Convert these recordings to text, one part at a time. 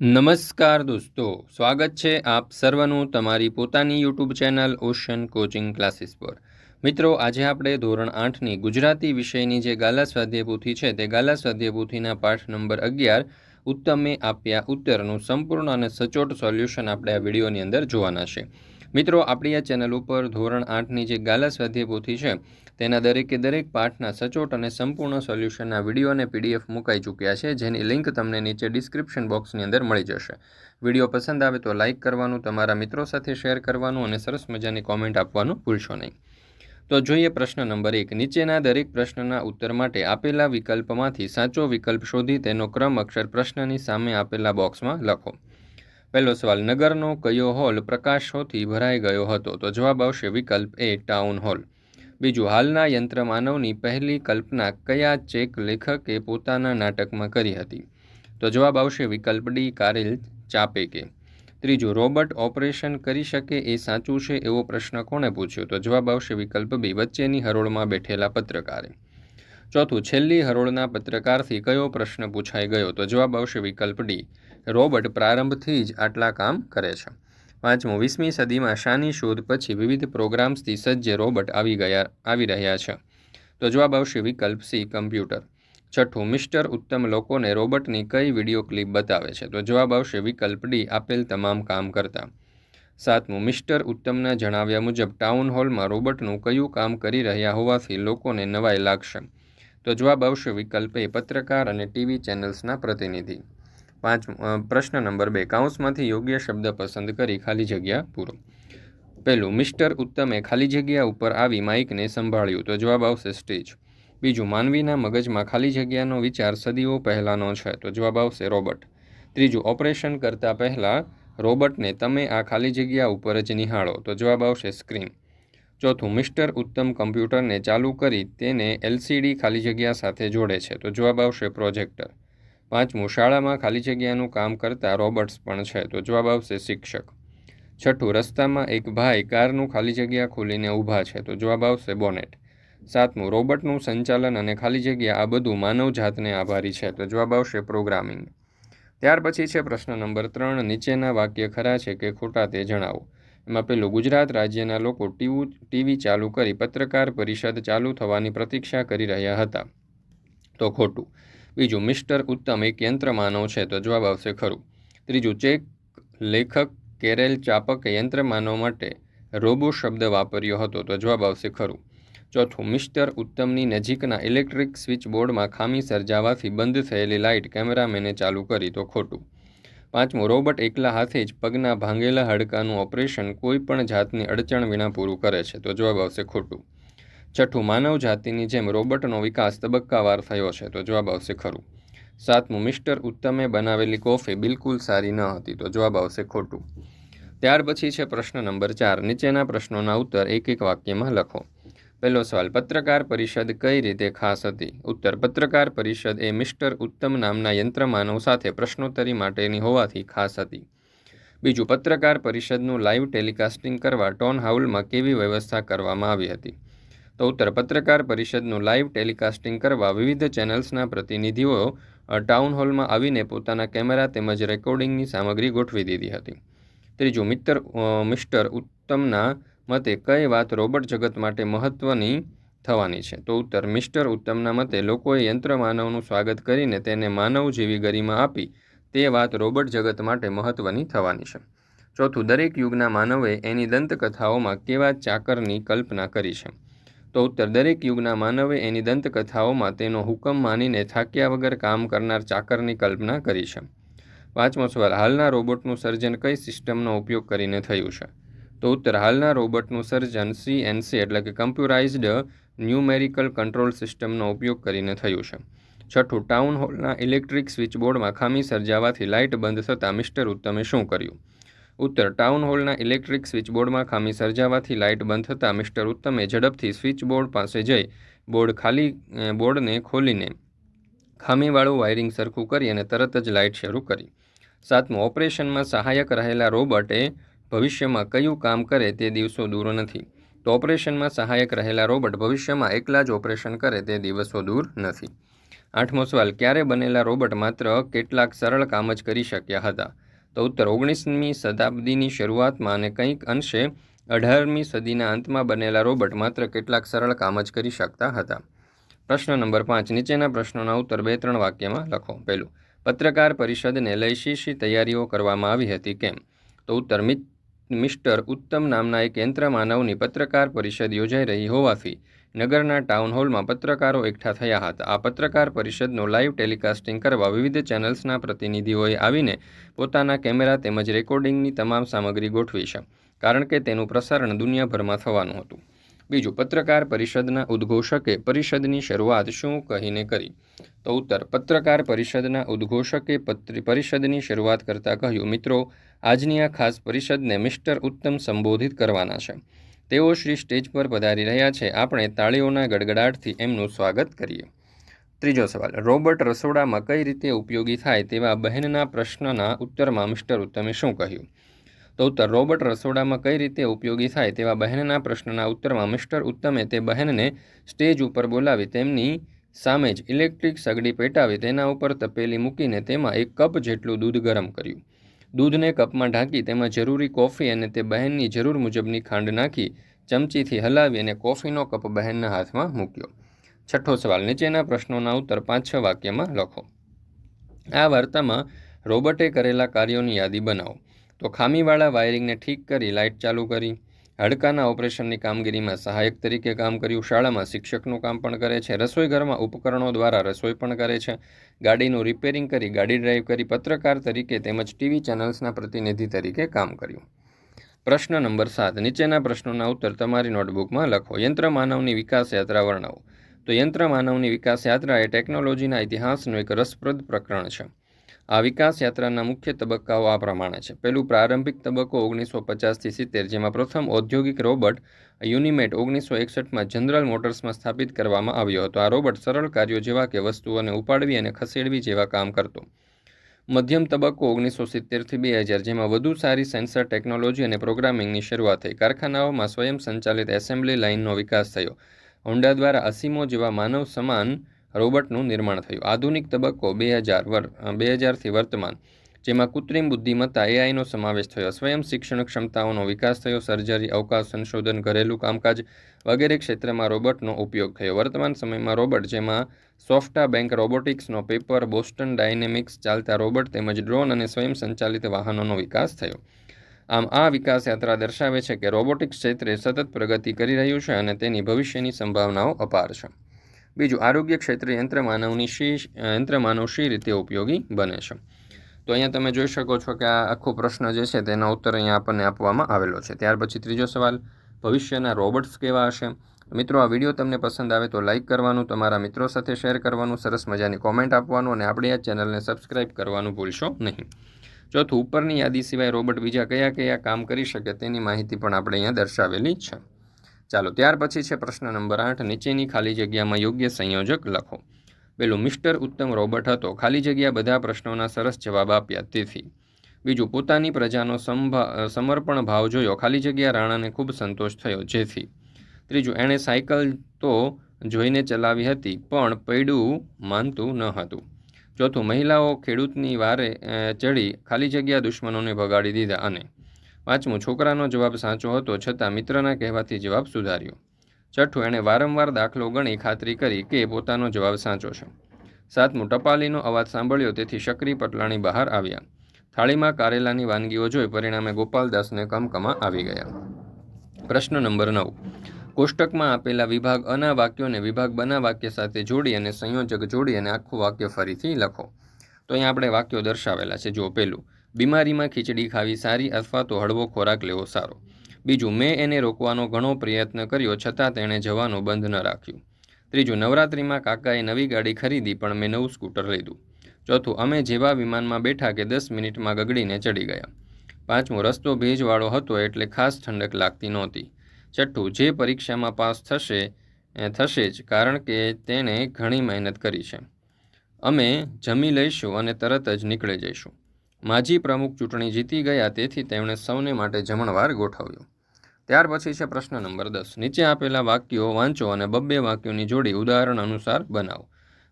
નમસ્કાર દોસ્તો, સ્વાગત છે આપ સર્વનું તમારી પોતાની YouTube channel Ocean Coaching Classes પર. મિત્રો, આજે આપણે ધોરણ આઠની ગુજરાતી વિષયની જે ગાલા સ્વાધ્યાય છે તે ગાલા સ્વાધ્યાય પોથીના પાઠ નંબર અગિયાર ઉત્તમે આપ્યા ઉત્તરનું સંપૂર્ણ અને સચોટ સોલ્યુશન આપણે આ વિડીયોની અંદર જોવાના છે. મિત્રો, આપણી આ ચેનલ ઉપર ધોરણ આઠની જે ગાલા સ્વાધ્યાય છે તેના દરેકે દરેક પાઠના સચોટ અને સંપૂર્ણ સોલ્યુશનના વીડિયો અને પીડીએફ મુકાઈ ચૂક્યા છે, જેની લિંક તમને નીચે ડિસ્ક્રિપ્શન બોક્સની અંદર મળી જશે. વીડિયો પસંદ આવે તો લાઇક કરવાનું, તમારા મિત્રો સાથે શેર કરવાનું અને સરસ મજાની કોમેન્ટ આપવાનું ભૂલશો નહીં. તો જોઈએ પ્રશ્ન નંબર એક. નીચેના દરેક પ્રશ્નના ઉત્તર માટે આપેલા વિકલ્પમાંથી સાચો વિકલ્પ શોધી તેનો ક્રમ અક્ષર પ્રશ્નની સામે આપેલા બોક્સમાં લખો. પહેલો સવાલ, નગરનો કયો હોલ પ્રકાશોથી ભરાઈ ગયો હતો? તો જવાબ આવશે વિકલ્પ એ, ટાઉન હોલ. બીજું, હાલના યંત્ર માનવની પહેલી કલ્પના કયા ચેક લેખકે પોતાના નાટકમાં કરી હતી? તો જવાબ આવશે વિકલ્પ ડી, કારેલ ચાપેકે. ત્રીજું, રોબર્ટ ઓપરેશન કરી શકે એ સાચું છે એવો પ્રશ્ન કોણે પૂછ્યો? તો જવાબ આવશે વિકલ્પ બી, વચ્ચેની હરોળમાં બેઠેલા પત્રકારે. ચોથું, છેલ્લી હરોળના પત્રકારથી કયો પ્રશ્ન પૂછાઈ ગયો? તો જવાબ આવશે વિકલ્પ ડી, રોબર્ટ પ્રારંભથી જ આટલા કામ કરે છે. પાંચમું, વીસમી સદીમાં શાની શોધ પછી વિવિધ પ્રોગ્રામ્સથી સજ્જ રોબોટ આવી ગયા, આવી રહ્યા છે. તો જવાબ આવશે વિકલ્પ સી, કમ્પ્યુટર. છઠ્ઠું, મિસ્ટર ઉત્તમ લોકોને રોબોટની કઈ વીડિયો ક્લિપ બતાવે છે? તો જવાબ આવશે વિકલ્પ ડી, આપેલ તમામ કામ કરતા. સાતમું, મિસ્ટર ઉત્તમના જણાવ્યા મુજબ ટાઉન હોલમાં રોબોટનું કયું કામ કરી રહ્યા હોવાથી લોકોને નવાઈ લાગશે. તો જવાબ આવશે વિકલ્પ એ, પત્રકાર અને ટીવી ચેનલ્સના પ્રતિનિધિ. પાંચ પ્રશ્ન નંબર બે. કાઉન્સમાંથી યોગ્ય શબ્દ પસંદ કરી ખાલી જગ્યા પૂરો. પહેલું, મિસ્ટર ઉત્તમે ખાલી જગ્યા ઉપર આવી માઇકને સંભાળ્યું. તો જવાબ આવશે સ્ટેજ. બીજું, માનવીના મગજમાં ખાલી જગ્યાનો વિચાર સદીઓ પહેલાંનો છે. તો જવાબ આવશે રોબોટ ત્રીજું, ઓપરેશન કરતાં પહેલાં રોબોટને તમે આ ખાલી જગ્યા ઉપર જ નિહાળો. તો જવાબ આવશે સ્ક્રીન. ચોથું, મિસ્ટર ઉત્તમ કમ્પ્યુટરને ચાલુ કરી તેને એલસીડી ખાલી જગ્યા સાથે જોડે છે. તો જવાબ આવશે પ્રોજેક્ટર. પાંચમું શાળામાં ખાલી જગ્યાનું કામ કરતા રોબર્ટ્સ પણ છે, તો જવાબ આવશે શિક્ષક. છઠ્ઠું, રસ્તામાં એક ભાઈ કારનું ખાલી જગ્યા ખોલીને ઊભા છે, તો જવાબ આવશે બોનેટ. સાતમું રોબોટનું સંચાલન અને ખાલી જગ્યા, આ બધું માનવ જાતને આભારી છે, તો જવાબ આવશે પ્રોગ્રામિંગ. ત્યાર પછી છે પ્રશ્ન નંબર ત્રણ, નીચેના વાક્ય ખરા છે કે ખોટા તે જણાવો. એમાં પેલું, ગુજરાત રાજ્યના લોકો ટીવી ટીવી ચાલુ કરી પત્રકાર પરિષદ ચાલુ થવાની પ્રતીક્ષા કરી રહ્યા હતા. તો ખોટું. બીજું, મિસ્ટર ઉત્તમ, એક યંત્ર માનવ છે. તો જવાબ આવશે ખરું. ત્રીજું, ચેક લેખક કેરેલ ચાપકે યંત્ર માનવ માટે રોબો શબ્દ વાપર્યો હતો. તો જવાબ આવશે ખરું. ચોથું, મિસ્ટર ઉત્તમની નજીકના ઇલેક્ટ્રિક સ્વિચ બોર્ડમાં ખામી સર્જાવાથી બંધ થયેલી લાઇટ કેમેરામેને ચાલુ કરી. તો ખોટું. પાંચમું, રોબોટ એકલા હાથે જ પગના ભાંગેલા હાડકાનું ઓપરેશન કોઈ પણ જાતની અડચણ વિના પૂરું કરે છે. તો જવાબ આવશે ખોટું. છઠ્ઠું માનવ જાતિની જેમ રોબોટનો વિકાસ તબક્કાવાર થયો છે, તો જવાબ આવશે ખરું. સાતમું, મિસ્ટર ઉત્તમે બનાવેલી કોફી બિલકુલ સારી ન હતી, તો જવાબ આવશે ખોટું. ત્યાર પછી છે પ્રશ્ન નંબર ચાર, નીચેના પ્રશ્નોના ઉત્તર એક એક વાક્યમાં લખો. પહેલો સવાલ, પત્રકાર પરિષદ કઈ રીતે ખાસ હતી? ઉત્તર, પત્રકાર પરિષદ એ મિસ્ટર ઉત્તમ નામના યંત્રમાનવ સાથે પ્રશ્નોત્તરી માટેની હોવાથી ખાસ હતી. બીજું, પત્રકાર પરિષદનું લાઈવ ટેલિકાસ્ટિંગ કરવા ટોન હાઉલમાં કેવી વ્યવસ્થા કરવામાં આવી હતી? ઉત્તર પત્રકાર પરિષદનું લાઈવ ટેલિકાસ્ટિંગ કરવા વિવિધ ચેનલ્સના પ્રતિનિધિઓ ટાઉન હોલમાં આવીને પોતાના કેમેરા તેમજ રેકોર્ડિંગની સામગ્રી ગોઠવી દીધી હતી. ત્રીજું મિત્ર મિસ્ટર ઉત્તમના મતે કઈ વાત રોબોટ જગત માટે મહત્ત્વની થવાની છે? તો ઉત્તર, મિસ્ટર ઉત્તમના મતે લોકોએ યંત્ર માનવનું સ્વાગત કરીને તેને માનવ જેવી ગરિમા આપી તે વાત રોબોટ જગત માટે મહત્ત્વની થવાની છે. ચોથું, દરેક યુગના માનવે એની દંતકથાઓમાં કેવા ચાકરની કલ્પના કરી છે? તો ઉત્તર દરેક યુગના માનવે એની દંતકથાઓમાં તેનો હુકમ માનીને થાક્યા વગર કામ કરનાર ચાકરની કલ્પના કરી છે. પાંચમો સવાલ, હાલના રોબોટનું સર્જન કઈ સિસ્ટમનો ઉપયોગ કરીને થયું છે? તો ઉત્તર, હાલના રોબોટનું સર્જન સીએનસી એટલે કે કમ્પ્યુટરાઇઝડ ન્યુમેરિકલ કંટ્રોલ સિસ્ટમનો ઉપયોગ કરીને થયું છે. છઠ્ઠું ટાઉન હોલના ઇલેક્ટ્રિક સ્વિચબોર્ડમાં ખામી સર્જાવાથી લાઇટ બંધ થતાં મિસ્ટર ઉત્તમે શું કર્યું? ઉત્તર, ટાઉન હોલના ઇલેક્ટ્રિક સ્વિચબોર્ડમાં ખામી સર્જાવાથી લાઇટ બંધ થતાં મિસ્ટર ઉત્તમે ઝડપથી સ્વિચબોર્ડ પાસે જઈ બોર્ડ ખાલી બોર્ડને ખોલીને ખામીવાળું વાયરિંગ સરખું કરી અને તરત જ લાઇટ શરૂ કરી. સાતમું, ઓપરેશનમાં સહાયક રહેલા રોબોટે ભવિષ્યમાં કયું કામ કરે તે દિવસો દૂર નથી. તો ઓપરેશનમાં સહાયક રહેલા રોબોટ ભવિષ્યમાં એકલા જ ઓપરેશન કરે તે દિવસો દૂર નથી. આઠમો સવાલ, ક્યારે બનેલા રોબોટ માત્ર કેટલાક સરળ કામ જ કરી શક્યા હતા? તો ઉત્તર ઓગણીસમી શતાબ્દીની શરૂઆતમાં અને કંઈક અંશે અઢારમી સદીના અંતમાં બનેલા રોબોટ માત્ર કેટલાક સરળ કામ જ કરી શકતા હતા. પ્રશ્ન નંબર પાંચ, નીચેના પ્રશ્નોના ઉત્તર બે ત્રણ વાક્યમાં લખો. પહેલું, પત્રકાર પરિષદને લઈ તૈયારીઓ કરવામાં આવી હતી કેમ? તો ઉત્તર મિસ્ટર ઉત્તમ નામના એક યંત્ર માનવની પત્રકાર પરિષદ યોજાઈ રહી હોવાથી નગરના ટાઉન હોલમાં પત્રકારો એકઠા થયા હતા. આ પત્રકાર પરિષદનો લાઈવ ટેલિકાસ્ટિંગ કરવા વિવિધ ચેનલ્સના પ્રતિનિધિઓએ આવીને પોતાના કેમેરા તેમજ રેકોર્ડિંગની તમામ સામગ્રી ગોઠવી છે, કારણ કે તેનું પ્રસારણ દુનિયાભરમાં થવાનું હતું. બીજું, પત્રકાર પરિષદના ઉદ્ઘોષકે પરિષદની શરૂઆત શું કહીને કરી? તો ઉત્તર, પત્રકાર પરિષદના ઉદ્ઘોષકે પરિષદની શરૂઆત કરતાં કહ્યું, મિત્રો, આજની આ ખાસ પરિષદને મિસ્ટર ઉત્તમ સંબોધિત કરવાના છે. તેઓ શ્રી સ્ટેજ પર પધારી રહ્યા છે. આપણે તાળીઓના ગડગડાટથી એમનું સ્વાગત કરીએ. ત્રીજો સવાલ રોબોટ રસોડામાં કઈ રીતે ઉપયોગી થાય તેવા બહેનના પ્રશ્નના ઉત્તરમાં મિસ્ટર ઉત્તમે શું કહ્યું? તો ઉત્તર રોબોટ રસોડામાં કઈ રીતે ઉપયોગી થાય તેવા બહેનના પ્રશ્નના ઉત્તરમાં મિસ્ટર ઉત્તમે તે બહેનને સ્ટેજ ઉપર બોલાવી તેમની સામે જ ઇલેક્ટ્રિક સગડી પેટાવી તેના ઉપર તપેલી મૂકીને તેમાં એક કપ જેટલું દૂધ ગરમ કર્યું. દૂધને કપમાં ઢાંકી તેમાં જરૂરી કોફી અને તે બહેનની જરૂર મુજબની ખાંડ નાખી ચમચીથી હલાવી અને કોફીનો કપ બહેનના હાથમાં મૂક્યો. છઠ્ઠો સવાલ, નીચેના પ્રશ્નોના ઉત્તર પાંચ છ વાક્યમાં લખો. આ વાર્તામાં રોબોટે કરેલા કાર્યોની યાદી બનાવો. તો ખામીવાળા વાયરિંગને ઠીક કરી, લાઇટ ચાલુ કરી. હાડકાના ઓપરેશનની કામગીરીમાં સહાયક તરીકે કામ કર્યું. શાળામાં શિક્ષકનું કામ પણ કરે છે. રસોઈઘરમાં ઉપકરણો દ્વારા રસોઈ પણ કરે છે. ગાડીનું રિપેરિંગ કરી, ગાડી ડ્રાઈવ કરી પત્રકાર તરીકે તેમજ ટીવી ચેનલ્સના પ્રતિનિધિ તરીકે કામ કર્યું. પ્રશ્ન નંબર સાત. નીચેના પ્રશ્નોના ઉત્તર તમારી નોટબુકમાં લખો. યંત્ર માનવની વિકાસ યાત્રા વર્ણવો. તો યંત્ર માનવની વિકાસ યાત્રા એ ટેકનોલોજીના ઇતિહાસનું એક રસપ્રદ પ્રકરણ છે. આ વિકાસ યાત્રાના મુખ્ય તબક્કાઓ આ પ્રમાણે છે. પહેલું પ્રારંભિક તબક્કો ઓગણીસો પચાસથી સિત્તેર, જેમાં પ્રથમ ઔદ્યોગિક રોબોટ યુનિમેટ ઓગણીસો એકસઠમાં જનરલ મોટર્સમાં સ્થાપિત કરવામાં આવ્યો હતો. આ રોબોટ સરળ કાર્યો જેવા કે વસ્તુઓને ઉપાડવી અને ખસેડવી જેવા કામ કરતો. મધ્યમ તબક્કો ઓગણીસો સિત્તેરથી બે હજાર, જેમાં વધુ સારી સેન્સર ટેકનોલોજી અને પ્રોગ્રામિંગની શરૂઆત થઈ. કારખાનાઓમાં સ્વયં સંચાલિત એસેમ્બલી લાઇનનો વિકાસ થયો. હોન્ડા દ્વારા અસીમો જેવા માનવ સમાન રોબોટનું નિર્માણ થયું. આધુનિક તબક્કો બે હજાર વર બે હજારથી વર્તમાન, જેમાં કૃત્રિમ બુદ્ધિમત્તા એઆઈનો સમાવેશ થયો, સ્વયં શિક્ષણ ક્ષમતાઓનો વિકાસ થયો, સર્જરી, અવકાશ, સંશોધન, ઘરેલું કામકાજ વગેરે ક્ષેત્રમાં રોબોટનો ઉપયોગ થયો. વર્તમાન સમયમાં રોબોટ જેમાં સોફ્ટા બેંક રોબોટિક્સનો પેપર, બોસ્ટન ડાયનેમિક્સ ચાલતા રોબોટ તેમજ ડ્રોન અને સ્વયં સંચાલિત વાહનોનો વિકાસ થયો. આમ, આ વિકાસ યાત્રા દર્શાવે છે કે રોબોટિક્સ ક્ષેત્રે સતત પ્રગતિ કરી રહ્યું છે અને તેની ભવિષ્યની સંભાવનાઓ અપાર છે. બીજું, આરોગ્ય ક્ષેત્રે યંત્ર માનવની શી યંત્ર માનવ શી રીતે ઉપયોગી બને છે? તો અહીંયા તમે જોઈ શકો છો કે આ આખો પ્રશ્ન જે છે તેનો ઉત્તર અહીંયા આપણને આપવામાં આવેલો છે. ત્યાર પછી ત્રીજો સવાલ, ભવિષ્યના રોબોટ્સ કેવા હશે? મિત્રો, આ વીડિયો તમને પસંદ આવે તો લાઇક કરવાનું, તમારા મિત્રો સાથે શેર કરવાનું, સરસ મજાની કોમેન્ટ આપવાનું અને આપણી આ ચેનલને સબસ્ક્રાઇબ કરવાનું ભૂલશો નહીં. ચોથું, ઉપરની યાદી સિવાય રોબોટ બીજા કયા કયા કામ કરી શકે તેની માહિતી પણ આપણે અહીંયા દર્શાવેલી છે. ચાલો, ત્યાર પછી છે પ્રશ્ન નંબર આઠ. નીચેની ખાલી જગ્યામાં યોગ્ય સંયોજક લખો. પેલું, મિસ્ટર ઉત્તમ રોબર્ટ હતો. ખાલી જગ્યા બધા પ્રશ્નોના સરસ જવાબ આપ્યા. તેથી. બીજું, પોતાની પ્રજાનો સમર્પણ ભાવ જોયો. ખાલી જગ્યા રાણાને ખૂબ સંતોષ થયો. જેથી. ત્રીજું, એણે સાયકલ તો જોઈને ચલાવી હતી, પણ પૈડું માનતું ન હતું. ચોથું, મહિલાઓ ખેડૂતની વારે ચડી ખાલી જગ્યા દુશ્મનોને ભગાડી દીધા અને પાંચમું, છોકરાનો જવાબ સાચો હતો છતાં મિત્રના કહેવાથી જવાબ સુધાર્યો. છઠ્ઠું, એણે વારંવાર દાખલો ગણી ખાતરી કરી કે પોતાનો જવાબ સાચો છે. સાતમું, ટપાલીનો અવાજ સાંભળ્યો તેથી શકરી પટલાણી બહાર આવ્યા. થાળીમાં કારેલાની વાનગીઓ જોઈ પરિણામે ગોપાલદાસને કમકમા આવી ગયા. પ્રશ્ન નંબર નવ. કોષ્ટકમાં આપેલા વિભાગ અના વાક્યોને વિભાગ બના વાક્ય સાથે જોડી અને સંયોજક જોડી અને આખું વાક્ય ફરીથી લખો. તો અહીંયા આપણે વાક્યો દર્શાવેલા છે. જો પહેલું. બીમારીમાં ખીચડી ખાવી સારી અથવા તો હળવો ખોરાક લેવો સારો. બીજું, મેં એને રોકવાનો ઘણો પ્રયત્ન કર્યો છતાં તેણે જવાનું બંધ ન રાખ્યું. ત્રીજું, નવરાત્રિમાં કાકાએ નવી ગાડી ખરીદી પણ મેં નવું સ્કૂટર લીધું. ચોથું, અમે જેવા વિમાનમાં બેઠા કે દસ મિનિટમાં ગગડીને ચડી ગયા. પાંચમું, રસ્તો ભેજવાળો હતો એટલે ખાસ ઠંડક લાગતી નહોતી. છઠ્ઠું, જે પરીક્ષામાં પાસ થશે, એ થશે જ કારણ કે તેણે ઘણી મહેનત કરી છે. અમે જમી લઈશું અને તરત જ નીકળી જઈશું. માજી પ્રમુખ ચૂંટણી જીતી ગયા તેથી તેમણે સૌને માટે જમણવાર ગોઠવ્યો. ત્યાર પછી છે પ્રશ્ન નંબર દસ. નીચે આપેલા વાક્યો વાંચો અને બબ્બે વાક્યોની જોડી ઉદાહરણ અનુસાર બનાવો.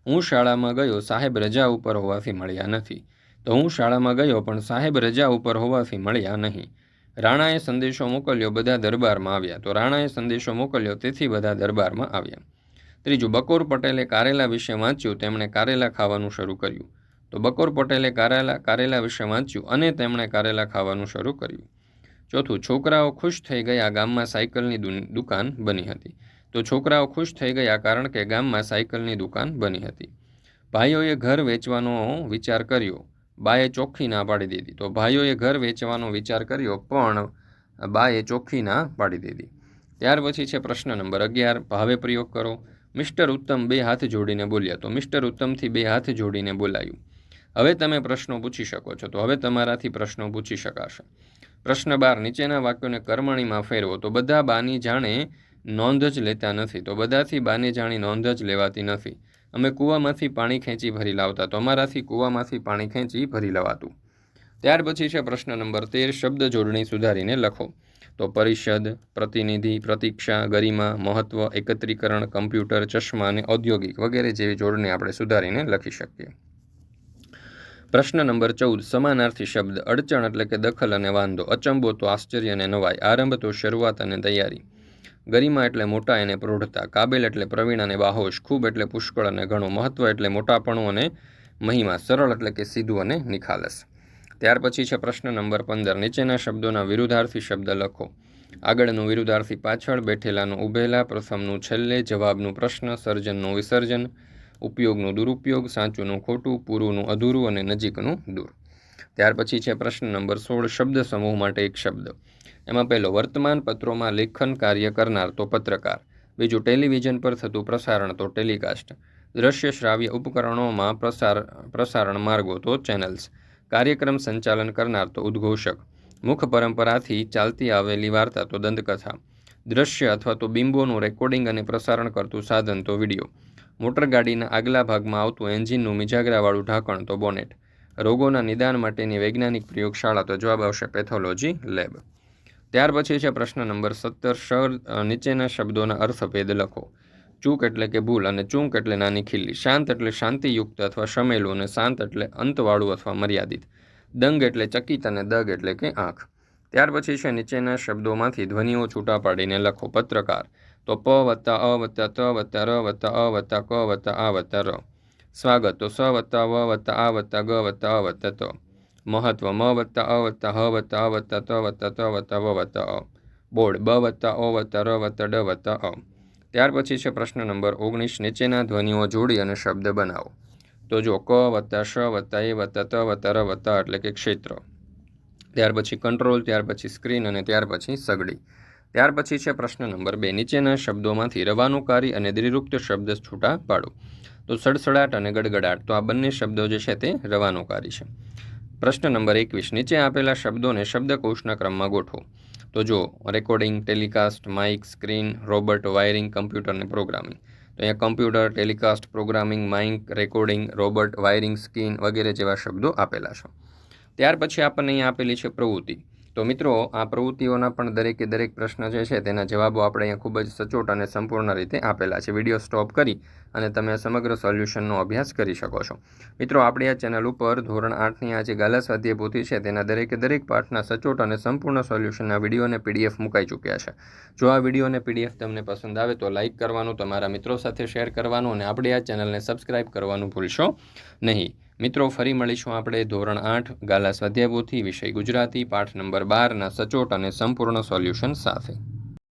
હું શાળામાં ગયો, સાહેબ રજા ઉપર હોવાથી મળ્યા નથી. તો હું શાળામાં ગયો, પણ સાહેબ રજા ઉપર હોવાથી મળ્યા નહીં. રાણાએ સંદેશો મોકલ્યો, બધા દરબારમાં આવ્યા. તો રાણાએ સંદેશો મોકલ્યો, તેથી બધા દરબારમાં આવ્યા. ત્રીજું, બકોર પટેલે કારેલા વિશે વાંચ્યું, તેમણે કારેલા ખાવાનું શરૂ કર્યું. તો બકોર પટેલે કારેલા કારેલા વિશે વાંચ્યું અને તેમણે કારેલા ખાવાનું શરૂ કર્યું. ચોથું, છોકરાઓ ખુશ થઈ ગયા ગામમાં સાયકલની દુકાન બની હતી. તો છોકરાઓ ખુશ થઈ ગયા કારણ કે ગામમાં સાયકલની દુકાન બની હતી. ભાઈઓએ ઘર વેચવાનો વિચાર કર્યો. બાએ ચોખ્ખી ના પાડી દીધી. તો ભાઈઓએ ઘર વેચવાનો વિચાર કર્યો, પણ બાએ ચોખ્ખી ના પાડી દીધી. ત્યાર પછી છે પ્રશ્ન નંબર અગિયાર, ભાવે પ્રયોગ કરો. મિસ્ટર ઉત્તમ બે હાથ જોડીને બોલ્યા. તો મિસ્ટર ઉત્તમથી બે હાથ જોડીને બોલાયું. હવે તમે પ્રશ્નો પૂછી શકો છો, તો હવે તમારાથી પ્રશ્નો પૂછી શકાશે. પ્રશ્ન બાર, નીચેના વાક્યોને કર્મણીમાં ફેરવો, તો બધા બાની જાણે નોંધ જ લેતા નથી, તો બધાથી બાની જાણી નોંધ જ લેવાતી નથી. અમે કૂવામાંથી પાણી ખેંચી ભરી લાવતા, તો અમારાથી કૂવામાંથી પાણી ખેંચી ભરી લવાતું. ત્યાર પછી છે પ્રશ્ન નંબર તેર, શબ્દ જોડણી સુધારીને લખો. તો પરિષદ, પ્રતિનિધિ, પ્રતીક્ષા, ગરિમા, મહત્વ, એકત્રીકરણ, કમ્પ્યુટર, ચશ્મા અને ઔદ્યોગિક વગેરે જેવી જોડણી આપણે સુધારીને લખી શકીએ. પ્રશ્ન નંબર ચૌદ, સમાનાર્થી શબ્દ, અડચણ એટલે કે દખલ અને વાંધો, અચંબો તો આશ્ચર્ય અને નવાઈ, આરંભ તો શરૂઆત અને તૈયારી. ગરિમા એટલે મોટા અને પ્રૌઢતા, કાબેલ એટલે પ્રવીણ અને બાહોશ, ખૂબ એટલે પુષ્કળ અને ઘણું મહત્વ એટલે મોટાપણું અને મહિમા, સરળ એટલે કે સીધું અને નિખાલસ. ત્યાર પછી છે પ્રશ્ન નંબર પંદર, નીચેના શબ્દોના વિરુદ્ધાર્થી શબ્દ લખો. આગળનું વિરુદ્ધાર્થી પાછળ બેઠેલાનું ઉભેલા, પ્રથમનું છેલ્લે જવાબનું પ્રશ્ન, સર્જનનું વિસર્જન ઉપયોગનું દુરુપયોગ, સાચુંનું ખોટું પૂરુંનું અધૂરું અને નજીકનું દૂર. ત્યાર પછી છે પ્રશ્ન નંબર સોળ, શબ્દ સમૂહ માટે એક શબ્દ. એમાં પહેલો, વર્તમાન પત્રોમાં લેખન કાર્ય કરનાર તો પત્રકાર. બીજું, ટેલિવિઝન પર થતું પ્રસારણ તો ટેલિકાસ્ટ. દ્રશ્ય શ્રાવ્ય ઉપકરણોમાં પ્રસાર, પ્રસારણ માર્ગો તો ચેનલ્સ. કાર્યક્રમ સંચાલન કરનાર તો ઉદ્ઘોષક. મુખ પરંપરાથી ચાલતી આવેલી વાર્તા તો દંતકથા. દ્રશ્ય અથવા તો બિંબોનું રેકોર્ડિંગ અને પ્રસારણ કરતું સાધન તો વીડિયો. મોટરગાડીના આગલા ભાગમાં આવતું એન્જિનનું મિજાગરાવાળું ઢાંકણ તો બોનેટ. રોગોના નિદાન માટેની વૈજ્ઞાનિક પ્રયોગશાળા તો જવાબ આવશે પેથોલોજી લેબ. ત્યાર પછી છે પ્રશ્ન નંબર સત્તર શર નીચેના શબ્દોના અર્થભેદ લખો. ચૂક એટલે કે ભૂલ અને ચૂંક એટલે નાની ખીલ્લી. શાંત એટલે શાંતિયુક્ત અથવા શમેલું અને શાંત એટલે અંતવાળું અથવા મર્યાદિત. દંગ એટલે ચકિત અને દગ એટલે કે આંખ. ત્યાર પછી છે નીચેના શબ્દોમાંથી ધ્વનિઓ છૂટા પાડીને લખો પત્રકાર. તો પ વત્તા અ વત્તા ત વત્તા ર વત્તા અ વત્તા ક વત્તા આ વત્તા ર સ્વાગત તો સ વત્તા વ વત્તા આ વત્તા ગ વત્તા અ વત્તા ત મહત્વ મ વત્તા અ વત્તા હ વત્તા અ વત્તા ત વત્તા ત વત્તા વ વત્તા અ બોર્ડ બ વત્તા ઓ વત્તા ર વત્તા ડ વત્તા અ ત્યાર પછી છે પ્રશ્ન નંબર ઓગણીસ. નીચેના ધ્વનિઓ જોડી અને શબ્દ બનાવો. તો જો ક, વત્તા, શ, વત્તા, એ, વત્તા, ત, વત્તા, ર, વત્તા એટલે કે ક્ષેત્ર. ત્યાર પછી કંટ્રોલ ત્યાર પછી સ્ક્રીન અને ત્યાર પછી સગડી. ત્યાર પછી છે પ્રશ્ન નંબર બે. નીચેના શબ્દોમાંથી રવાનુકારી અને દ્રિરુક્ત શબ્દ છૂટા પાડો. તો સડસડાટ અને ગડગડાટ, તો આ બંને શબ્દો જે છે તે રવાનુકારી છે. પ્રશ્ન નંબર એકવીસ. નીચે આપેલા શબ્દોને શબ્દકોશના ક્રમમાં ગોઠવો. તો જો recording, telecast, mic, screen, robot, wiring, computer અને પ્રોગ્રામિંગ. તો અહીંયા computer, telecast, programming, mic, recording, robot, wiring screen વગેરે જેવા શબ્દો આપેલા છે. ત્યાર પછી આપણને અહીંયા આપેલી છે પ્રવૃત્તિ. તો મિત્રો, આ પ્રવૃત્તિઓના પણ દરેકે દરેક પ્રશ્ન જે છે તેના જવાબો આપણે અહીંયા ખૂબ જ સચોટ અને સંપૂર્ણ રીતે આપેલા છે. વીડિયો સ્ટોપ કરી અને તમે સમગ્ર સોલ્યુશનનો અભ્યાસ કરી શકો છો. મિત્રો, આપણી આ ચેનલ ઉપર ધોરણ આઠની આ જે ગાલા સ્વાધ્યાય છે તેના દરેકે દરેક પાઠના સચોટ અને સંપૂર્ણ સોલ્યુશનના વીડિયો અને પીડીએફ મુકાઈ ચૂક્યા છે. જો આ વીડિયો અને પીડીએફ તમને પસંદ આવે તો લાઇક કરવાનું, તમારા મિત્રો સાથે શેર કરવાનું અને આપણી આ ચેનલને સબસ્ક્રાઇબ કરવાનું ભૂલશો નહીં. મિત્રો, ફરી મળીશું આપણે ધોરણ આઠ, ગાલા સ્વાધ્યાયપોથી વિષય ગુજરાતી, પાઠ નંબર બારના સચોટ અને સંપૂર્ણ સોલ્યુશન સાથે.